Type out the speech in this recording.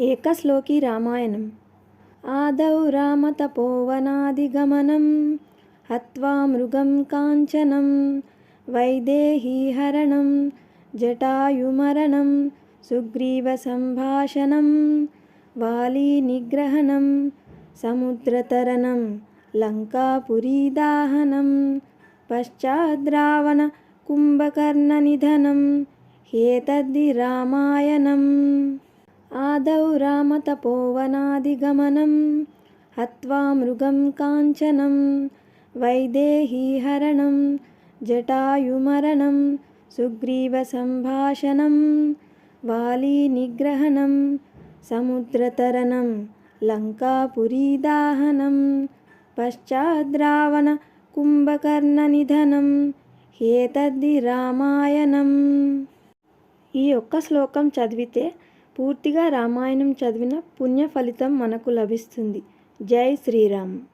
ఏకశ్లోకి రామాయణం. ఆదౌ రామతపోవనాదిగమనం హత్వా మృగం కాంచనం వైదేహీహరణం జటాయుమరణం సుగ్రీవసంభాషణం వాలీనిగ్రహణం సముద్రతరణం లంకాపురీదాహనం పశ్చాద్రావణ కుంభకర్ణనిధనం ఏతద్ధి రామాయణం. ఆదౌ రామతపోవనాదిగమనం హత్వా మృగం కాంచనం వైదేహీహరణం జటాయుమరణం సుగ్రీవసంభాషణం వాలీనిగ్రహణం సముద్రతరణం లంకాపురీదాహనం పశ్చాద్రావణ కుంభకర్ణనిధనం ఏతద్ధి రామాయణం. ఈ ఒక్క శ్లోకం చదివితే పూర్తిగా రామాయణం చదివిన పుణ్య ఫలితం మనకు లభిస్తుంది. జై శ్రీరామ్.